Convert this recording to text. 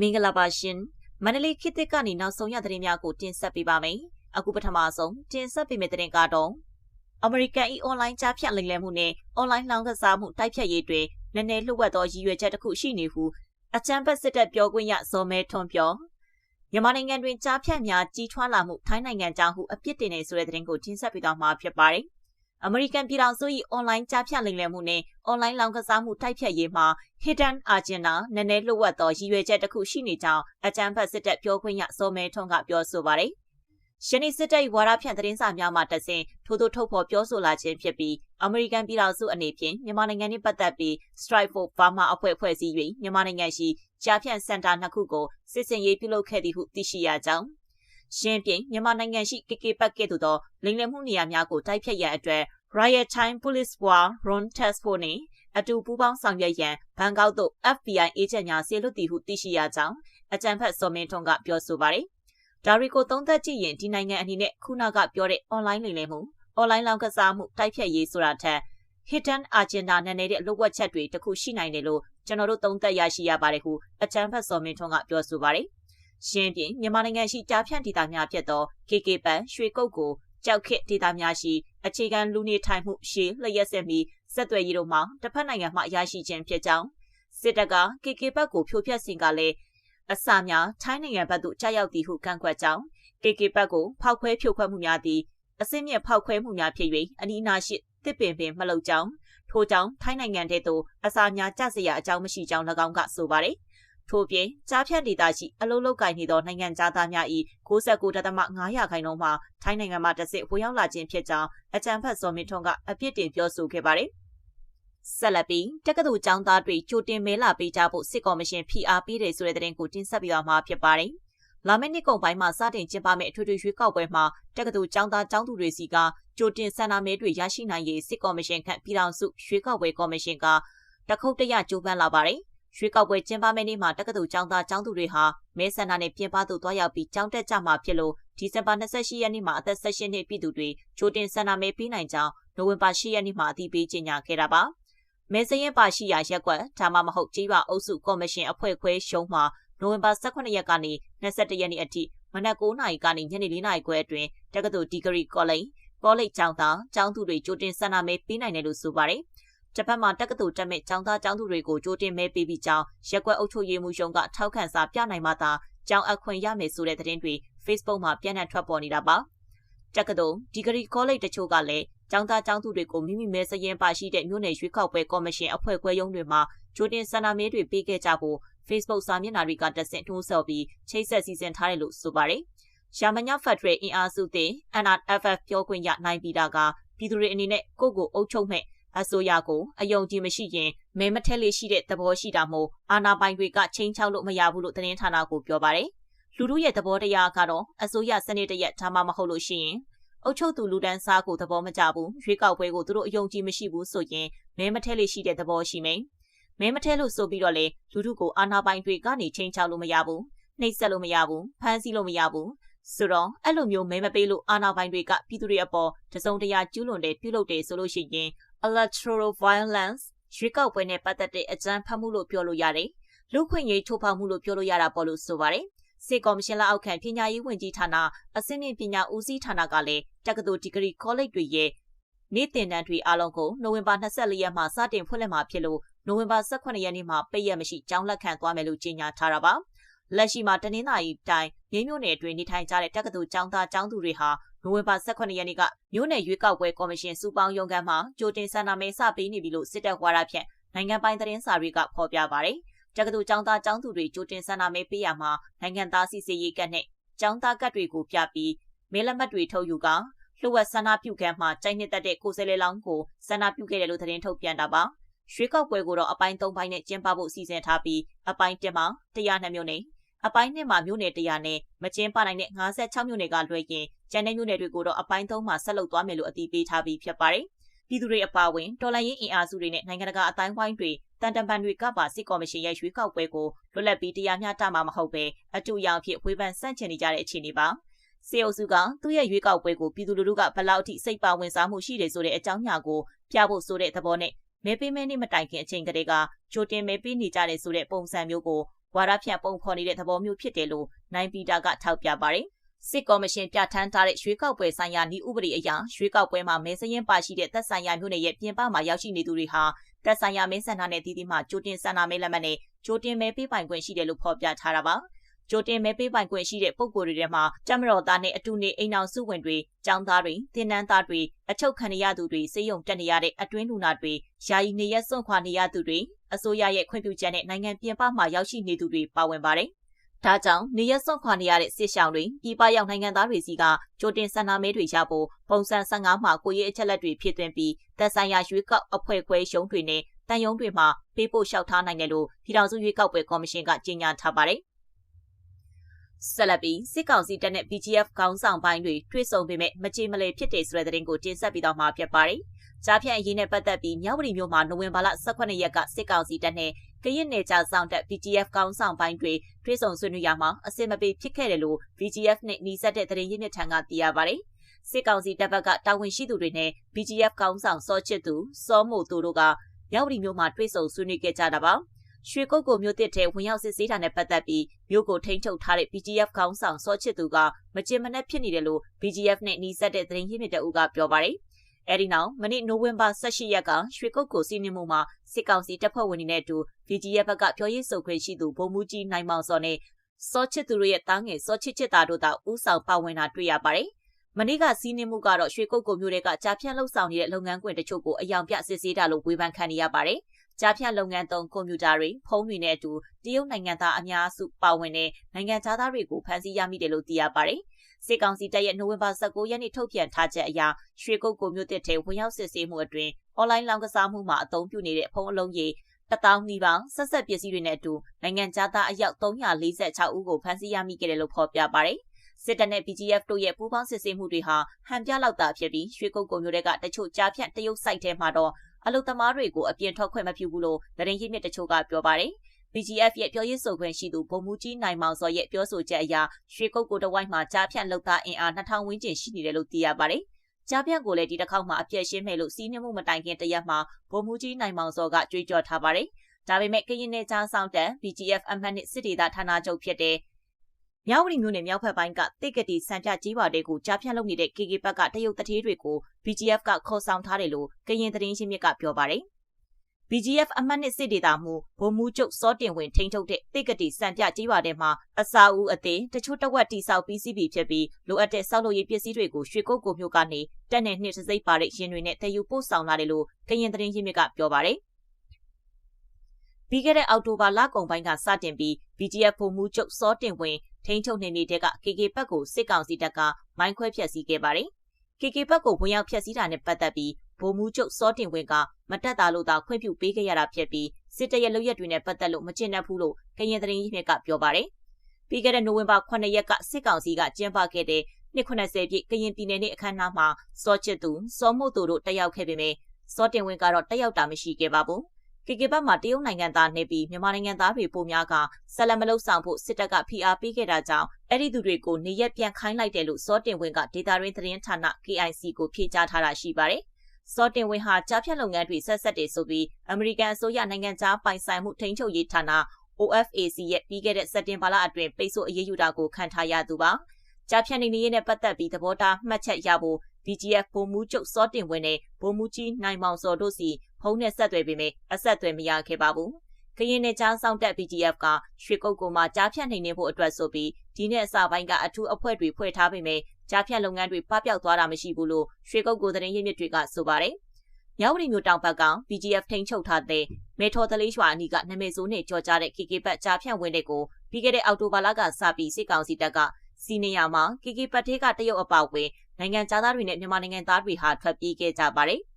မင်္ဂလာပါရှင်မန္တလေးခေတ်သစ်ကနေနောက်ဆုံးရသတင်းများကိုတင်ဆက်ပေးပါမယ်အခုပထမဆုံးတင်ဆက်ပေးမယ့်သတင်းကတော့အမေရိကန်အီအွန်လိုင်းကြားဖြတ်လိမ်လည်မှုနဲ့အွန်လိုင်းလောင်းကစားမှုတိုက်ဖြတ်ရေးတွေနည်းနည်းလှုပ်ဝက်သောရည်ရွယ်ချက်တစ်ခုရှိနေဟုအချမ်းဘတ်စစ်တပ်ပြောခွင့်ရဇော်မဲထွန်းပြောမြန်မာနိုင်ငံတွင်ကြားဖြတ်များကြီးထွားလာမှုထိုင်းနိုင်ငံကြောင့်ဟုအပြစ်တင်နေဆိုတဲ့သတင်းကိုတင်ဆက်ပေးသွားမှာဖြစ်ပါတယ် အမေရိကန်ပြည်ထောင်စု၏အွန်လိုင်းကြားဖြတ်လိမ်လည်မှုနဲ့အွန်လိုင်းလောင်းကစားမှုတိုက်ဖြတ်ရေးမှာ Hidden Agenda နည်းနည်းလှုပ်ဝက်သောရည်ရွယ်ချက်တစ်ခုရှိနေကြောင်းအကြံဖတ်စစ်တပ်ပြောခွင့်ရစောမဲထွန်းကပြောဆိုပါတယ်။ရှနီစစ်တပ်ဝါရဖြန့်သတင်းစာများမှတဆင့်ထိုးထိုးထုတ်ဖော်ပြောဆိုလာခြင်းဖြစ်ပြီးအမေရိကန်ပြည်ထောင်စုအနေဖြင့်မြန်မာနိုင်ငံနှင့်ပတ်သက်ပြီး Strike for Burma အဖွဲ့ဖွဲ့စည်း၍မြန်မာနိုင်ငံရှိကြားဖြန့်စင်တာနှစ်ခုကိုစစ်စင်ရေးပြုလုပ်ခဲ့သည်ဟုသိရှိရကြောင်း ရှင်းပြမြန်မာနိုင်ငံရှိ KK ပတ်ကဲ့သို့သောလိမ်လည်မှုနေရာများကိုတိုက်ဖြတ်ရန်အတွက် Riot Time Police War Run Task Force နှင့်အတူပူးပေါင်းဆောင်ရွက်ရန်ဘန်ကောက်သို့ FBI အေဂျင့်များဆေလွတ်သည်ဟုသိရှိရကြောင်းအကြံဖတ်စော်မင်းထွန်းကပြောဆိုပါတယ်။ဒါရီကိုသုံးသက်ကြည့်ရင်ဒီနိုင်ငံအနေနဲ့ခုနကပြောတဲ့ online လိမ်လည်မှု online လောင်းကစားမှုတိုက်ဖြတ်ရေးဆိုတာထက် hidden agenda နဲ့နေတဲ့အလုပ်ဝက်ချက်တွေတခုရှိနိုင်တယ်လို့ကျွန်တော်တို့သုံးသက်ရရှိရပါတယ်ဟုအကြံဖတ်စော်မင်းထွန်းကပြောဆိုပါတယ်။ ရှင်းပြမြန်မာနိုင်ငံရှိကြားဖြန့်ဒေသများဖြစ်သော KK ပန်ရွှေကုတ်ကိုကြောက်ခစ်ဒေသများရှိအခြေခံလူနေထိုင်မှုရှေလျက်စစ်ပြီးဆက်သွယ်ရေးတို့မှာတစ်ဖက်နိုင်ငံမှရရှိခြင်းဖြစ်ကြောင်းစစ်တပ်က KK ဘက်ကိုဖြိုဖျက်စဉ်ကလည်းအစများထိုင်းနိုင်ငံဘက်သို့ကြာရောက်သည်ဟုကန့်ကွက်ကြောင်း KK ဘက်ကိုဖောက်ခွဲဖြိုခွဲမှုများသည်အစင်းမြင့်ဖောက်ခွဲမှုများဖြစ်၍အနီးအနားရှိတစ်ပင်ပင်မလုံကြောင်းထို့ကြောင့်ထိုင်းနိုင်ငံထဲသို့အစာများကျစရာအကြောင်းမရှိကြောင်း၎င်းကဆိုပါတယ်။ ထို့ပြင်ကြားဖြတ်ဒေသရှိအလုံးလုံးကိုင်နေသောနိုင်ငံသားများ၏69.5ရာခိုင်နှုန်းမှာထိုင်းနိုင်ငံမှတဆင့်ဝင်ရောက်လာခြင်းဖြစ်ကြောင်းအကြံဖတ်စော်မင်းထွန်းကအပြစ်တင်ပြောဆိုခဲ့ပါတယ်။ဆက်လက်ပြီးတက္ကသိုလ်ကျောင်းသားတွေကြိုတင်မဲလာပေးကြဖို့စစ်ကော်မရှင်ဖိအားပေးတယ်ဆိုတဲ့သတင်းကိုတင်ဆက်ပေးသွားမှာဖြစ်ပါတယ်။လာမယ့်နှစ်ကုန်ပိုင်းမှာစတင်ကျင်းပမယ့်အထွေထွေရွေးကောက်ပွဲမှာတက္ကသိုလ်ကျောင်းသားကျောင်းသူတွေစီကကြိုတင်ဆန္ဒမဲတွေရရှိနိုင်ရေးစစ်ကော်မရှင်ခန့်ပြည်ထောင်စုရွေးကောက်ပွဲကော်မရှင်ကတခုတ်တရကြိုးပမ်းလာပါတယ်။ ရွှေကောက်ပွဲကျင်းပမယ့်နေ့မှာတက္ကသိုလ်ကျောင်းသားကျောင်းသူတွေဟာမဲဆန္ဒနဲ့ပြင်ပသို့သွားရောက်ပြီးကျောင်းတက်ကြမှာဖြစ်လို့ဒီဇင်ဘာ28ရက်နေ့မှာအသက်16နှစ်ပြည့်သူတွေချိုတင်ဆန္ဒမဲပေးနိုင်ကြောင်းနိုဝင်ဘာ10ရက်နေ့မှာအသိပေးကြေညာခဲ့တာပါ။မဲစရင်ပါရှိရာရက်ကွက်ဒါမှမဟုတ်ကြေးရွာအုပ်စုကော်မရှင်အဖွဲ့ခွဲရှုံးမှာနိုဝင်ဘာ18ရက်ကနေ21ရက်နေ့အထိမနက်9:00နာရီကနေညနေ4:00နာရီခွဲအတွင်းတက္ကသိုလ်ဒီဂရီကောလိပ်ကောလိပ်ကျောင်းသားကျောင်းသူတွေကြိုတင်ဆန္ဒမဲပေးနိုင်တယ်လို့ဆိုပါတယ်။ ဂျပန်မှာတက္ကသိုလ်တက်မဲ့ကျောင်းသားကျောင်းသူတွေကိုကြိုတင်မဲပေးပြီးကြောင်းရက်ွက်အုပ်ချုပ်ရေးမှူးရုံးကထောက်ခံစာပြနိုင်မှသာကျောင်းအခွင့်ရမယ်ဆိုတဲ့သတင်းတွေ Facebook မှာပြန့်နှံ့ထွက်ပေါ်နေတာပါတက္ကသိုလ်ဒီဂရီကောလိပ်တချို့ကလည်းကျောင်းသားကျောင်းသူတွေကိုမိမိမဲစရင်ပါရှိတဲ့မြို့နယ်ရွေးကောက်ပွဲကော်မရှင်အဖွဲ့ခွဲရုံးတွေမှာကြိုတင်ဆန္ဒမဲတွေပေးခဲ့ကြဖို့ Facebook စာမျက်နှာတွေကတဆင့်ထိုးဆော်ပြီးချိတ်ဆက်စီစဉ်ထားတယ်လို့ဆိုပါတယ်။ရှာမညဖက်ဒရယ်အင်အားစုတဲ့ NRFF ပြောခွင့်ရနိုင်ပီတာကပြည်သူတွေအနေနဲ့ကိုယ့်ကိုအုပ်ချုပ်မဲ့ အစိုးရကိုအယုံကြည်မရှိရင်မဲမထက်လေးရှိတဲ့သဘောရှိတာမို့အာဏာပိုင်တွေကချင်းချောက်လို့မရဘူးလို့သတင်းဌာနကိုပြောပါတယ်။လူတို့ရဲ့သဘောတရားကတော့အစိုးရစနစ်တရက်ဒါမှမဟုတ်လို့ရှိရင်အုပ်ချုပ်သူလူတန်းစားကိုသဘောမကျဘူးရွေးကောက်ပွဲကိုသူတို့အယုံကြည်မရှိဘူးဆိုရင်မဲမထက်လေးရှိတဲ့သဘောရှိမယ်။မဲမထက်လို့ဆိုပြီးတော့လေလူတို့ကိုအာဏာပိုင်တွေကနေချင်းချောက်လို့မရဘူး။နှိပ်စက်လို့မရဘူး။ဖမ်းဆီးလို့မရဘူး။ဆိုတော့အဲ့လိုမျိုးမဲမပေးလို့အာဏာပိုင်တွေကပြည်သူတွေအပေါ်တစုံတရာကျူးလွန်တဲ့ပြုလုပ်တယ်ဆိုလို့ရှိရင် electoral violence ရွေးကောက်ပွဲနဲ့ပတ်သက်တဲ့အကြမ်းဖက်မှုလို့ပြောလို့ရတယ်။လူခွင့်ရေးချိုးဖောက်မှုလို့ပြောလို့ရတာပေါ့လို့ဆိုပါတယ်။စေကော်မရှင်လက်အောက်ခံပညာရေးဝန်ကြီးဌာနအစင်းမြင့်ပညာဦးစီးဌာနကလည်းတက္ကသိုလ်ဒီဂရီကောလိပ်တွေရဲ့နေ့တင်တန်းတွေအားလုံးကိုနိုဝင်ဘာ24ရက်မှစတင်ဖွင့်လှစ်မှာဖြစ်လို့နိုဝင်ဘာ18ရက်နေ့မှာပိတ်ရက်မရှိကျောင်းလက်ခံသွားမယ်လို့ကြေညာထားတာပါ။လက်ရှိမှာတနင်္သာရီတိုင်းရင်းမြို့နယ်အတွင်းနေထိုင်ကြတဲ့တက္ကသိုလ်ကျောင်းသားကျောင်းသူတွေဟာ နိုဝင်ဘာ18ရက်နေ့ကမြို့နယ်ရွေးကောက်ပွဲကော်မရှင်စူပေါင်းရုံးခန်းမှာကြိုတင်ဆန္ဒမဲစပေးနေပြီလို့စစ်တပ်ဝါဒဖြန့်နိုင်ငံပိုင်သတင်းစာတွေကဖော်ပြပါတယ်။တက္ကသိုလ်ကျောင်းသားကျောင်းသူတွေကြိုတင်ဆန္ဒမဲပေးရမှာနိုင်ငံသားစီစီရေးကတ်နဲ့ကျောင်းသားကတ်တွေကိုပြပြီးမဲလက်မှတ်တွေထုတ်ယူကလှုပ်ဝက်ဆန္ဒပြုခန်းမှာကြိုက်နှစ်သက်တဲ့ကိုယ်စားလှယ်လောင်းကိုဆန္ဒပြုခဲ့တယ်လို့သတင်းထုတ်ပြန်တာပါ။ရွှေကောက်ပွဲကိုတော့အပိုင်း၃ပိုင်းနဲ့ကျင်းပဖို့စီစဉ်ထားပြီးအပိုင်း၁မှာ102မြို့နယ်အပိုင်းနှစ်မှာမြို့နယ်100နဲ့မကျင်းပနိုင်တဲ့56မြို့နယ်ကလွှဲရင် ကျန်တဲ့မြို့နယ်တွေကိုတော့အပိုင်း3မှာဆက်လုပ်သွားမယ်လို့အတည်ပြုထားပြီးဖြစ်ပါတယ်။ပြည်သူတွေအပါအဝင်တော်လှန်ရေးအင်အားစုတွေနဲ့နိုင်ငံတကာအတိုင်းဝိုင်းတွေတန်တပန်တွေကပါစစ်ကော်မရှင်ရဲ့ရွေးကောက်ပွဲကိုလွတ်လပ်ပြီးတရားမျှတမှာမဟုတ်ပဲအတူရောင်ဖြစ်ဝေဖန်ဆန့်ကျင်နေကြတဲ့အခြေအနေပါ။စေအုပ်စုကသူ့ရဲ့ရွေးကောက်ပွဲကိုပြည်သူလူထုကဘယ်လောက်ထိစိတ်ပါဝင်စားမှုရှိတယ်ဆိုတဲ့အကြောင်းအရာကိုပြဖို့ဆိုတဲ့သဘောနဲ့မဲပေးမဲနေ့မတိုင်ခင်အချိန်ကလေးကကြိုတင်မဲပေးနေကြတယ်ဆိုတဲ့ပုံစံမျိုးကိုဝါရဖြန့်ပုံဖော်နေတဲ့သဘောမျိုးဖြစ်တယ်လို့နိုင်ပီတာကထောက်ပြပါတယ်။ စစ်ကော်မရှင်ပြဋ္ဌာန်းထားတဲ့ရွှေကောက်ပွဲဆိုင်ရာဤဥပဒေအရရွှေကောက်ပွဲမှာမဲစရင်ပါရှိတဲ့သက်ဆိုင်ရာမျိုးနယ်ရဲ့ပြင်ပမှာရောက်ရှိနေသူတွေဟာသက်ဆိုင်ရာမဲဆန္ဒနယ်တည်တည်မှာကြိုတင်ဆန္ဒမဲလက်မှတ်နဲ့ကြိုတင်မဲပေးပိုင်ခွင့်ရှိတယ်လို့ဖော်ပြထားတာပါ။ကြိုတင်မဲပေးပိုင်ခွင့်ရှိတဲ့ပုဂ္ဂိုလ်တွေထဲမှာကြမတော်သားနဲ့အတူနေအိမ်အောင်စုဝင်တွေ၊ကျောင်းသားတွေ၊သင်တန်းသားတွေ၊အချုပ်ခံရသူတွေ၊စေယုံတက်နေရတဲ့အတွင်းလူနာတွေ၊ယာယီနေရစွန့်ခွာနေရသူတွေအစိုးရရဲ့ခွင့်ပြုချက်နဲ့နိုင်ငံပြင်ပမှာရောက်ရှိနေသူတွေပါဝင်ပါတယ်။ ဒါကြောင့်နေရစွန့်ခွာနေရတဲ့စစ်ရှောင်းတွေပြည်ပရောက်နိုင်ငံသားတွေစီကကြိုတင်ဆန္ဒမဲတွေရဖို့ပုံစံ15မှာကိုရေးအချက်လက်တွေဖြစ်သွင်းပြီးသက်ဆိုင်ရာရွေးကောက်အဖွဲ့ခွဲရုံးတွေနဲ့တန်ယုံတွေမှာပေးပို့လျှောက်ထားနိုင်တယ်လို့ပြည်ထောင်စုရွေးကောက်ပွဲကော်မရှင်ကကြေညာထားပါတယ်။ဆက်လက်ပြီးစစ်ကောင်စီတပ်နဲ့ BGF ခေါင်းဆောင်ပိုင်းတွေတွေ့ဆုံပေမဲ့မကြေမလည်ဖြစ်တယ်ဆိုတဲ့သတင်းကိုတင်ဆက်ပြီးတော့မှာဖြစ်ပါတယ်။ ကြားဖြတ်အရေးနဲ့ပတ်သက်ပြီးမြောက်ဝတီမြို့မှာနိုဝင်ဘာလ18ရက်ကစစ်ကောင်စီတပ်နဲ့ကရင်နယ်ကြားဆောင်တပ် BGF ခေါင်းဆောင်ပိုင်းတွေတွေ့ဆုံဆွေးနွေးရမှာအစင်မပြေဖြစ်ခဲ့တယ်လို့ BGF နဲ့နှီးစပ်တဲ့သတင်းရင်းမြစ်ထံကသိရပါတယ်။စစ်ကောင်စီတပ်ဘက်ကတာဝန်ရှိသူတွေနဲ့ BGF ခေါင်းဆောင်စောချစ်သူစောမို့သူတို့ကမြောက်ဝတီမြို့မှာတွေ့ဆုံဆွေးနွေးခဲ့ကြတာပါ။ရွှေကုတ်ကိုမြို့တစ်ထဲဝင်ရောက်စစ်ဆေးတာနဲ့ပတ်သက်ပြီးမြို့ကိုထိန်းချုပ်ထားတဲ့ BGF ခေါင်းဆောင်စောချစ်သူကမကျင်မနှက်ဖြစ်နေတယ်လို့ BGF နဲ့နှီးစပ်တဲ့သတင်းရင်းမြစ်တအုပ်ကပြောပါတယ်။ အဲဒီနောက်မနေ့နိုဝင်ဘာ18ရက်ကရွှေကုတ်ကိုစီးနှင်းမှုမှာစစ်ကောင်စီတပ်ဖွဲ့ဝင်တွေနဲ့အတူ BGF ဘက်ကပြောရေးဆိုခွင့်ရှိသူဗိုလ်မှူးကြီးနိုင်မောင်စောနဲ့စောချစ်သူတို့ရဲ့တားငယ်စောချစ်ချစ်တာတို့သာဥဆောင်ပါဝင်တာတွေ့ရပါတယ်။မနေ့ကစီးနှင်းမှုကတော့ရွှေကုတ်ကိုမြို့တွေကကြာပြန့်လှုပ်ဆောင်နေတဲ့လုပ်ငန်းခွင်တချို့ကိုအယောင်ပြစစ်ဆေးတာလို့ဝေဖန်ခံနေရပါတယ်။ကြားဖြတ်လုပ်ငန်းသုံးကွန်ပျူတာတွေဖုန်းတွေနဲ့အတူတရုတ်နိုင်ငံသားအများစုပါဝင်တဲ့နိုင်ငံသားတွေကိုဖမ်းဆီးရမိတယ်လို့သိရပါတယ်။ စစ်ကောင်စီတပ်ရဲ့နိုဝင်ဘာ19ရက်နေ့ထုတ်ပြန်ထားချက်အရရွှေကုတ်ကိုမြို့တစ်ထဲဝင်ရောက်စစ်ဆေးမှုအတွင်းအွန်လိုင်းလောင်းကစားမှုမှာအသုံးပြုနေတဲ့ဖုန်းအလုံးကြီးတထောင်နီးပါးဆက်ဆက်ပစ္စည်းတွေနဲ့အတူနိုင်ငံသားအယောက်346ဦးကိုဖမ်းဆီးရမိခဲ့တယ်လို့ဖော်ပြပါတယ်။စစ်တပ်နဲ့ BGF တို့ရဲ့ပူးပေါင်းစစ်ဆေးမှုတွေဟာဟန်ပြလောက်တာဖြစ်ပြီးရွှေကုတ်ကုံမျိုးတွေကတချို့ကြားဖြတ်တရုတ်စိုက်ထဲမှာတော့အလုသမားတွေကိုအပြင်ထွက်ခွင့်မပြုဘူးလို့သတင်းရင်းမြစ်တချို့ကပြောပါတယ်။ BGF ရဲ့ပြောရေးဆိုခွင့်ရှိသူဗိုလ်မှူးကြီးနိုင်မောင်စောရဲ့ပြောဆိုချက်အရရွှေကုတ်ကိုတဝိုက်မှာကြားဖြန့်လောက်သားအင်အား2000ဝန်းကျင်ရှိနေတယ်လို့သိရပါတယ်။ကြားဖြန့်ကိုလည်းဒီတစ်ခေါက်မှာအပြည့်ရှင်းမယ်လို့စီးနှင်းမှုမတိုင်ခင်တရက်မှာဗိုလ်မှူးကြီးနိုင်မောင်စောကကြွေးကြော်ထားပါတယ်။ဒါပေမဲ့ကရင်နယ်ကြားဆောင်တန် BGF အမှတ်နှစ်စစ်ဒေသဌာနချုပ်ဖြစ်တဲ့မြောက်ဝတီမြို့နယ်မြောက်ဘက်ပိုင်းကတိတ်ကတိစံပြကြီးပါတဲ့ကိုကြားဖြတ်လုပ်နေတဲ့ KK ဘက်ကတရုတ်တထေးတွေကို BGF ကခေါ်ဆောင်ထားတယ်လို့ကရင်သတင်းရှင်းမြစ်ကပြောပါတယ်။ BGF အမှတ်နှစ်စစ်ဒေတာမှုဗိုလ်မှူးချုပ်စောတင်ဝင်ထိန်းချုပ်တဲ့တိတ်ကတိစံပြကြီးပါတဲ့မှာအစာဦးအသေးတချို့တဝက်တိဆောက်ပြီးစီးပြီးဖြစ်ပြီးလိုအပ်တဲ့ဆောက်လုပ်ရေးပစ္စည်းတွေကိုရွှေကုတ်ကိုမြို့ကနေတက်နဲ့နှစ်စစိတ်ပါတဲ့ရင်တွေနဲ့တည်ယူပို့ဆောင်လာတယ်လို့ကရင်သတင်းရင်းမြစ်ကပြောပါတယ်။ပြီးခဲ့တဲ့အောက်တိုဘာလကုန်ပိုင်းကစတင်ပြီး BGF ဗိုလ်မှူးချုပ်စောတင်ဝင်ထိန်းချုပ်နေမြေတဲ့က KK ဘက်ကိုစစ်ကောင်စီတပ်ကမိုင်းခွဲဖျက်ဆီးခဲ့ပါတယ်။ KK ဘက်ကိုဝင်ရောက်ဖျက်ဆီးတာနဲ့ပတ်သက်ပြီးဗိုလ်မှူးချုပ်စောတင်ဝင်းကမတက်တာလို့သာခွင့်ပြုပေးခဲ့ရတာဖြစ်ပြီးစစ်တပ်ရဲ့လုပ်ရက်တွေနဲ့ပတ်သက်လို့မကျင့်တတ်ဘူးလို့ကရင်သတင်းရင်းမြစ်ကပြောပါတယ်။ပြီးခဲ့တဲ့နိုဝင်ဘာ9ရက်ကစစ်ကောင်စီကကျင်းပခဲ့တဲ့နှစ်90ပြည့်ကရင်ပြည်နယ်နေ့အခမ်းအနားမှာစောချစ်သူစောမို့သူတို့တက်ရောက်ခဲ့ပေမယ့်စောတင်ဝင်းကတော့တက်ရောက်တာမရှိခဲ့ပါဘူး။ KK ဘက်မှာတရုတ်နိုင်ငံသားနေပြီးမြန်မာနိုင်ငံသားတွေပိုများကဆက်လက်မလုပ်ဆောင်ဖို့စစ်တပ်ကဖိအားပေးခဲ့တာကြောင့်အဲ့ဒီသူတွေကိုနေရက်ပြန်ခိုင်းလိုက်တယ်လို့စောတင်ဝင်းကဒေတာရင်းသတင်းဌာန KIC ကိုဖြေကြားထားတာရှိပါတယ်။ စောတင်ဝင်းဟာကြားဖြတ်လုပ်ငန်းတွေဆက်ဆက်တည်ဆိုပြီးအမေရိကန်အစိုးရနိုင်ငံသားပိုင်ဆိုင်မှုထိန်းချုပ်ရေးဌာန OFAC ရဲ့ပြီးခဲ့တဲ့စက်တင်ဘာလအတွင်းပိတ်ဆို့အရေးယူတာကိုခံထားရသူပါ။ကြားဖြတ်နေနေရေးနဲ့ပတ်သက်ပြီးသဘောထားမှတ်ချက်ရဖို့ BGF ဗိုလ်မှူးချုပ်စောတင်ဝင်းနဲ့ဗိုလ်မှူးကြီးနိုင်မောင်စောတို့စီဖုန်းနဲ့ဆက်သွယ်ပေမယ့်အဆက်အသွယ်မရခဲ့ပါဘူး။ကရင်နယ်ကြားဆောင်တက် BGF ကရွှေကုတ်ကိုမှကြားဖြတ်နေနေဖို့အတွက်ဆိုပြီးဒီနေ့အစပိုင်းကအထူးအဖွဲ့တွေဖွဲ့ထားပေမယ့် ကြားဖြတ်လုပ်ငန်းတွေပပျောက်သွားတာမရှိဘူးလို့ရွှေကုတ်ကိုသတင်းရင်းမြစ်တွေကဆိုပါတယ်။မြောက်ဝတီမြို့တောင်ဘက်က BGF ထိန်းချုပ်ထားတဲ့မေထော်တလေးရွာအနီးကနမေစိုးနဲ့ကြော်ကြားတဲ့ KK ဘတ်ကြားဖြန့်ဝင်တဲ့ကိုပြီးခဲ့တဲ့အောက်တိုဘာလကစပြီးစစ်ကောင်စီတပ်ကစီနေယာမှာ KK ပတ်သေးကတရုတ်အပောက်ဝင်နိုင်ငံသားတွေနဲ့မြန်မာနိုင်ငံသားတွေဟာထွက်ပြေးခဲ့ကြပါတယ်။